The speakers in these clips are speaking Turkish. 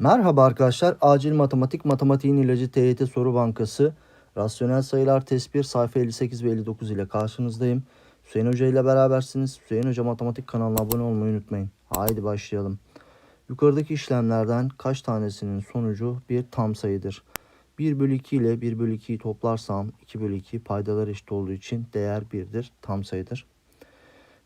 Merhaba arkadaşlar. Acil Matematik Matematiğin İlacı TYT Soru Bankası Rasyonel Sayılar Test 1 sayfa 58 ve 59 ile karşınızdayım. Hüseyin Hoca ile berabersiniz. Hüseyin Hoca Matematik kanalına abone olmayı unutmayın. Haydi başlayalım. Yukarıdaki işlemlerden kaç tanesinin sonucu bir tam sayıdır? 1 bölü 2 ile 1 bölü 2'yi toplarsam 2 bölü 2 paydalar eşit olduğu için değer 1'dir. Tam sayıdır.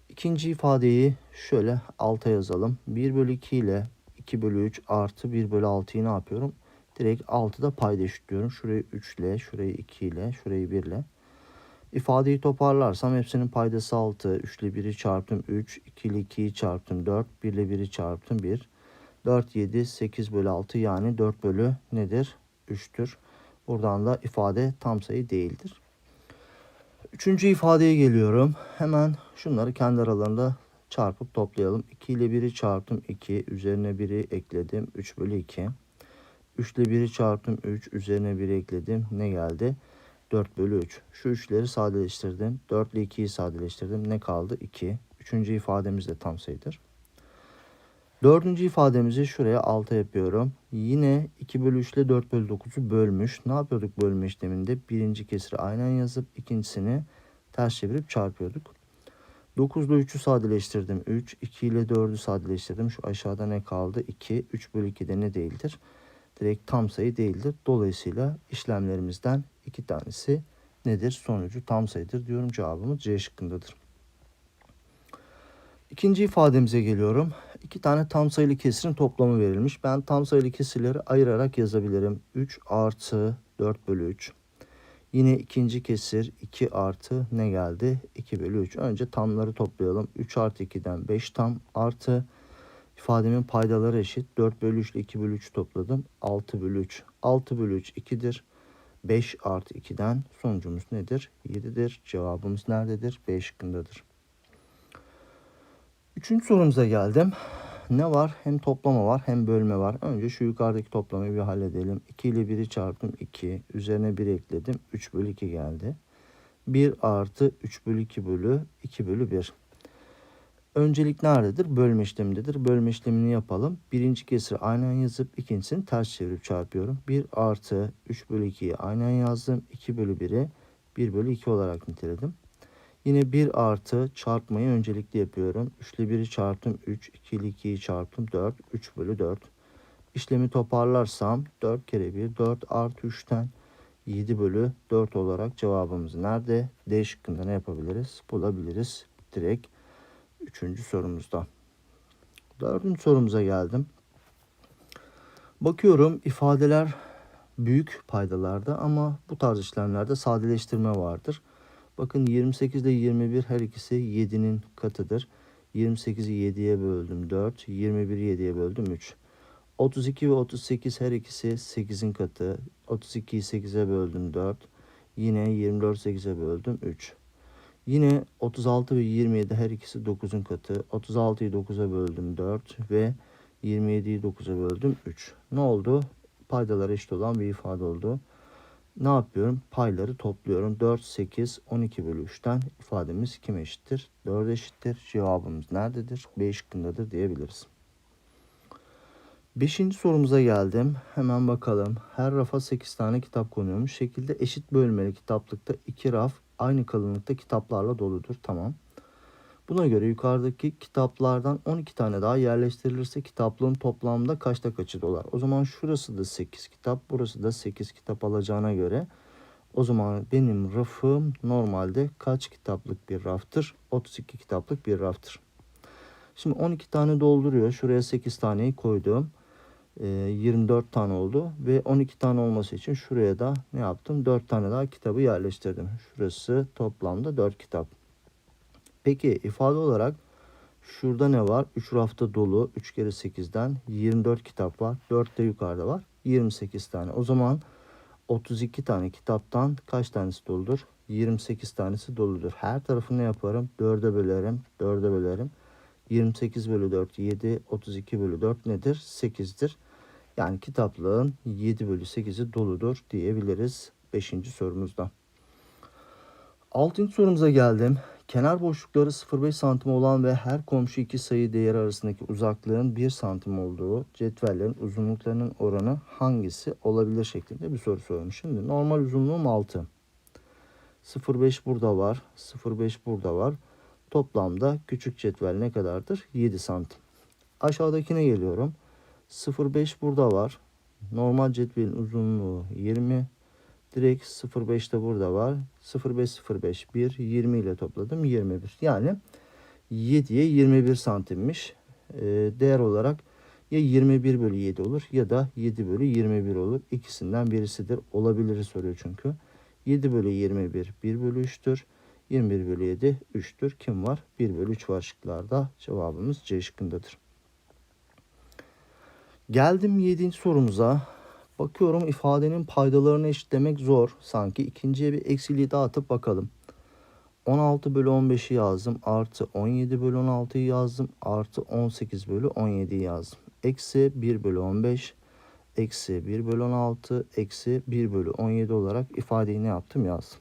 İkinci ifadeyi şöyle alta yazalım. 1 bölü 2 ile 2 bölü 3 artı 1 bölü 6'yı ne yapıyorum? Direkt 6'da payda eşitliyorum. Şurayı 3 ile, şurayı 2 ile, şurayı 1 ile. İfadeyi toparlarsam hepsinin paydası 6. 3 ile 1'i çarptım 3, 2 ile 2'yi çarptım 4, 1 ile 1'i çarptım 1. 4, 7, 8 bölü 6 yani 4 bölü nedir? 3'tür. Buradan da ifade tam sayı değildir. Üçüncü ifadeye geliyorum. Hemen şunları kendi aralarında çarpıp toplayalım. 2 ile 1'i çarptım 2. Üzerine 1'i ekledim. 3 bölü 2. 3 ile 1'i çarptım 3. Üzerine 1'i ekledim. Ne geldi? 4 bölü 3. Şu 3'leri sadeleştirdim. 4 ile 2'yi sadeleştirdim. Ne kaldı? 2. Üçüncü ifademiz de tam sayıdır. Dördüncü ifademizi şuraya 6 yapıyorum. Yine 2 bölü 3 ile 4 bölü 9'u bölmüş. Ne yapıyorduk bölme işleminde? Birinci kesiri aynen yazıp ikincisini ters çevirip çarpıyorduk. 9 ile 3'ü sadeleştirdim. 3, 2 ile 4'ü sadeleştirdim. Şu aşağıda ne kaldı? 2, 3 bölü 2 de ne değildir? Direkt tam sayı değildir. Dolayısıyla işlemlerimizden iki tanesi nedir? Sonucu tam sayıdır diyorum. Cevabımız C şıkkındadır. İkinci ifademize geliyorum. İki tane tam sayılı kesirin toplamı verilmiş. Ben tam sayılı kesirleri ayırarak yazabilirim. 3 artı 4 bölü 3. Yine ikinci kesir 2 artı ne geldi? 2 bölü 3. Önce tamları toplayalım. 3 artı 2'den 5 tam artı ifademin paydaları eşit. 4 bölü 3 ile 2 bölü 3 topladım. 6 bölü 3. 6 bölü 3 2'dir. 5 artı 2'den sonucumuz nedir? 7'dir. Cevabımız nerededir? B şıkkındadır. Üçüncü sorumuza geldim. Ne var? Hem toplama var hem bölme var. Önce şu yukarıdaki toplamayı bir halledelim. 2 ile 1'i çarptım 2. Üzerine 1 ekledim. 3 bölü 2 geldi. 1 artı 3 bölü 2 bölü 2 bölü 1. Öncelik nerededir? Bölme işlemindedir. Bölme işlemini yapalım. Birinci kesiri aynen yazıp ikincisini ters çevirip çarpıyorum. 1 artı 3 bölü 2'yi aynen yazdım. 2 bölü 1'i 1 bölü 2 olarak niteledim. Yine 1 artı çarpmayı öncelikli yapıyorum. 3 ile 1'i çarptım 3, 2 ile 2'yi çarptım 4, 3 bölü 4. İşlemi toparlarsam 4 kere 1, 4 artı 3'ten 7 bölü 4 olarak cevabımız nerede? D şıkkında ne yapabiliriz? Bulabiliriz. Direkt 3. sorumuzda. 4. sorumuza geldim. Bakıyorum ifadeler büyük paydalarda ama bu tarz işlemlerde sadeleştirme vardır. Bakın 28 ile 21 her ikisi 7'nin katıdır. 28'i 7'ye böldüm 4, 21'i 7'ye böldüm 3. 32 ve 38 her ikisi 8'in katı. 32'yi 8'e böldüm 4. Yine 24 8'e böldüm 3. Yine 36 ve 27 her ikisi 9'un katı. 36'yı 9'a böldüm 4 ve 27'yi 9'a böldüm 3. Ne oldu? Paydalar eşit olan bir ifade oldu. Ne yapıyorum? Payları topluyorum. 4, 8, 12 bölü 3'ten ifademiz kime eşittir? 4 eşittir. Cevabımız nerededir? B şıkkındadır diyebiliriz. Beşinci sorumuza geldim. Hemen bakalım. Her rafa 8 tane kitap konuyormuş. Şekilde eşit bölmeli kitaplıkta iki raf aynı kalınlıkta kitaplarla doludur. Tamam. Buna göre yukarıdaki kitaplardan 12 tane daha yerleştirilirse kitaplığın toplamda kaçta kaçı dolar? O zaman şurası da 8 kitap, burası da 8 kitap alacağına göre o zaman benim rafım normalde kaç kitaplık bir raftır? 32 kitaplık bir raftır. Şimdi 12 tane dolduruyor. Şuraya 8 taneyi koydum. Ee, 24 tane oldu ve 12 tane olması için şuraya da ne yaptım? 4 tane daha kitabı yerleştirdim. Şurası toplamda 4 kitap. Peki ifade olarak şurada ne var? 3 rafta dolu. 3 kere 8'den 24 kitap var. 4 de yukarıda var. 28 tane. O zaman 32 tane kitaptan kaç tanesi doludur? 28 tanesi doludur. Her tarafını yaparım? 4'e bölerim. 4'e bölerim. 28 bölü 4 7. 32 bölü 4 nedir? 8'dir. Yani kitaplığın 7 bölü 8'i doludur diyebiliriz 5. sorumuzda. Altıncı sorumuza geldim. Kenar boşlukları 0,5 santim olan ve her komşu iki sayı değeri arasındaki uzaklığın 1 santim olduğu cetvellerin uzunluklarının oranı hangisi olabilir şeklinde bir soru sormuş. Şimdi normal uzunluğum 6. 0,5 burada var. 0,5 burada var. Toplamda küçük cetvel ne kadardır? 7 santim. Aşağıdakine geliyorum. 0,5 burada var. Normal cetvelin uzunluğu 20. Direkt 0,5 de burada var. 0,5 0,5 1 20 ile topladım 21. Yani 7'ye 21 santimmiş. Ee, değer olarak ya 21 bölü 7 olur ya da 7 bölü 21 olur. İkisinden birisidir. Olabilir soruyor çünkü. 7 bölü 21 1 bölü 3'tür. 21 bölü 7 3'tür. Kim var? 1 bölü 3 var şıklarda. Cevabımız C şıkkındadır. Geldim 7. sorumuza. Bakıyorum ifadenin paydalarını eşitlemek zor. Sanki ikinciye bir eksiliği dağıtıp bakalım. 16 bölü 15'i yazdım. Artı 17 bölü 16'yı yazdım. Artı 18 bölü 17'yi yazdım. Eksi 1 bölü 15. Eksi 1 bölü 16. Eksi 1 bölü 17 olarak ifadeyi ne yaptım yazdım.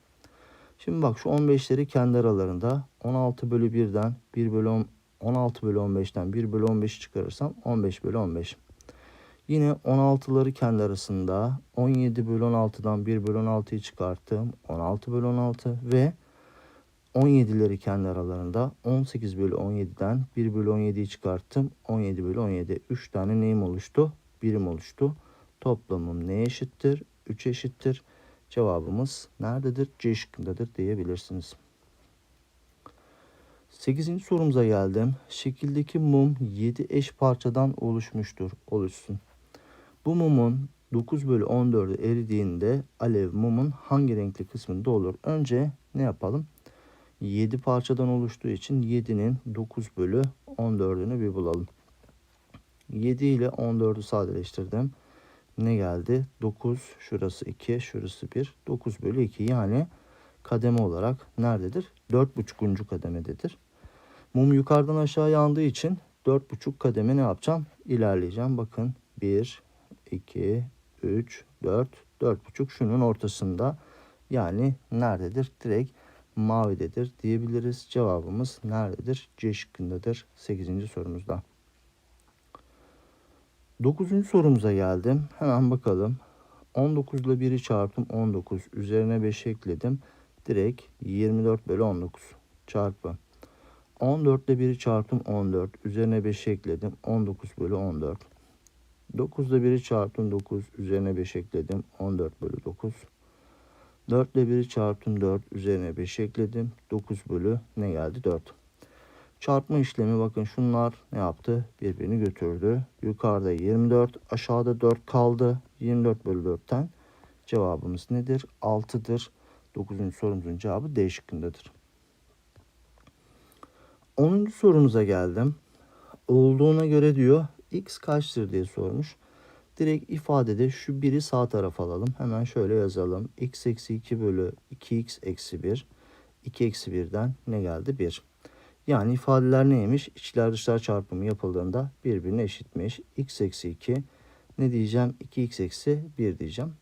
Şimdi bak şu 15'leri kendi aralarında 16 bölü 1'den 1 bölü 10, 16 bölü 15'ten 1 bölü 15'i çıkarırsam 15 bölü 15. Yine 16'ları kendi arasında 17 bölü 16'dan 1 bölü 16'yı çıkarttım. 16 bölü 16 ve 17'leri kendi aralarında 18 bölü 17'den 1 bölü 17'yi çıkarttım. 17 bölü 17. 3 tane neyim oluştu? Birim oluştu. Toplamım ne eşittir? 3 eşittir. Cevabımız nerededir? C şıkkındadır diyebilirsiniz. 8. sorumuza geldim. Şekildeki mum 7 eş parçadan oluşmuştur. Oluşsun. Bu mumun 9 bölü 14'ü eridiğinde alev mumun hangi renkli kısmında olur? Önce ne yapalım? 7 parçadan oluştuğu için 7'nin 9 bölü 14'ünü bir bulalım. 7 ile 14'ü sadeleştirdim. Ne geldi? 9, şurası 2, şurası 1. 9 bölü 2 yani kademe olarak nerededir? 4,5. kademededir. Mum yukarıdan aşağı yandığı için 4,5 kademe ne yapacağım? İlerleyeceğim. Bakın 1, 2, 3, 4, 4,5 şunun ortasında. Yani nerededir? Direkt mavidedir diyebiliriz. Cevabımız nerededir? C şıkkındadır 8. sorumuzda. 9. sorumuza geldim. Hemen bakalım. 19 ile 1'i çarptım 19. Üzerine 5 ekledim. Direkt 24 bölü 19 çarpı. 14 ile 1'i çarptım 14. Üzerine 5 ekledim. 19 bölü 14. 9 ile 1'i çarptım 9. Üzerine 5 ekledim. 14 bölü 9. 4 ile 1'i çarptım 4. Üzerine 5 ekledim. 9 bölü ne geldi? 4. Çarpma işlemi bakın şunlar ne yaptı? Birbirini götürdü. Yukarıda 24, aşağıda 4 kaldı. 24 bölü 4'ten cevabımız nedir? 6'dır. 9. sorumuzun cevabı D şıkkındadır. 10. sorumuza geldim. Olduğuna göre diyor x kaçtır diye sormuş. Direkt ifadede şu biri sağ tarafa alalım. Hemen şöyle yazalım. x eksi 2 bölü 2x eksi 1. 2 eksi 1'den ne geldi? 1. Yani ifadeler neymiş? İçler dışlar çarpımı yapıldığında birbirine eşitmiş. x eksi 2 ne diyeceğim? 2x eksi 1 diyeceğim.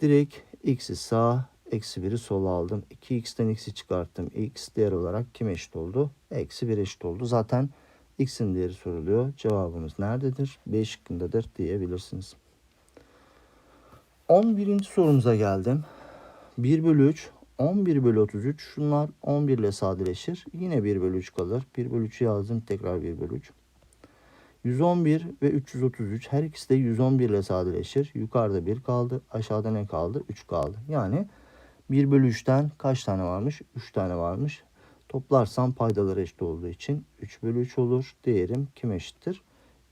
Direkt x'i sağ, eksi 1'i sola aldım. 2x'ten x'i çıkarttım. x değer olarak kime eşit oldu? Eksi 1 eşit oldu. Zaten x'in değeri soruluyor. Cevabımız nerededir? B şıkkındadır diyebilirsiniz. 11. sorumuza geldim. 1 bölü 3 11 bölü 33 şunlar 11 ile sadeleşir. Yine 1 bölü 3 kalır. 1 bölü 3'ü yazdım. Tekrar 1 bölü 3. 111 ve 333 her ikisi de 111 ile sadeleşir. Yukarıda 1 kaldı. Aşağıda ne kaldı? 3 kaldı. Yani 1 bölü 3'ten kaç tane varmış? 3 tane varmış. Toplarsam paydaları eşit olduğu için 3 bölü 3 olur. Değerim kim eşittir?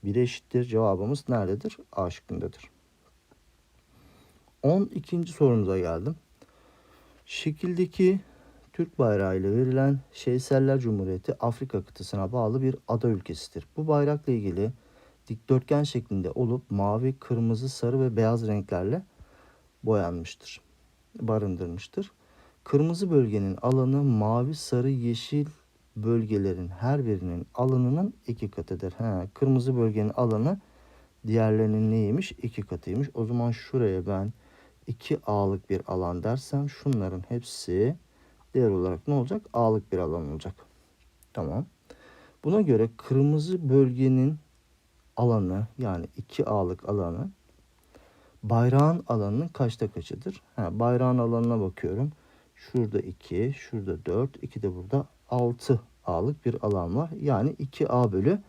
1 eşittir. Cevabımız nerededir? A şıkkındadır. 12. sorumuza geldim. Şekildeki Türk bayrağı ile verilen Şeyseller Cumhuriyeti Afrika kıtasına bağlı bir ada ülkesidir. Bu bayrakla ilgili dikdörtgen şeklinde olup mavi, kırmızı, sarı ve beyaz renklerle boyanmıştır. Barındırmıştır. Kırmızı bölgenin alanı mavi, sarı, yeşil bölgelerin her birinin alanının iki katıdır. He, kırmızı bölgenin alanı diğerlerinin neymiş? İki katıymış. O zaman şuraya ben 2A'lık bir alan dersem şunların hepsi değer olarak ne olacak? A'lık bir alan olacak. Tamam. Buna göre kırmızı bölgenin alanı yani 2A'lık alanı bayrağın alanının kaçta kaçıdır? Ha, bayrağın alanına bakıyorum. Şurada 2, şurada 4, 2 de burada 6 A'lık bir alan var. Yani 2A bölü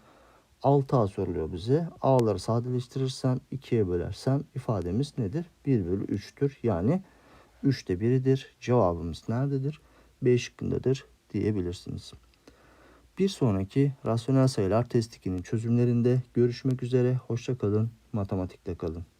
6A soruluyor bize. A'ları sadeleştirirsen 2'ye bölersen ifademiz nedir? 1 bölü 3'tür. Yani 3'te 1'idir. Cevabımız nerededir? B şıkkındadır diyebilirsiniz. Bir sonraki rasyonel sayılar test 2'nin çözümlerinde görüşmek üzere. Hoşça kalın. Matematikte kalın.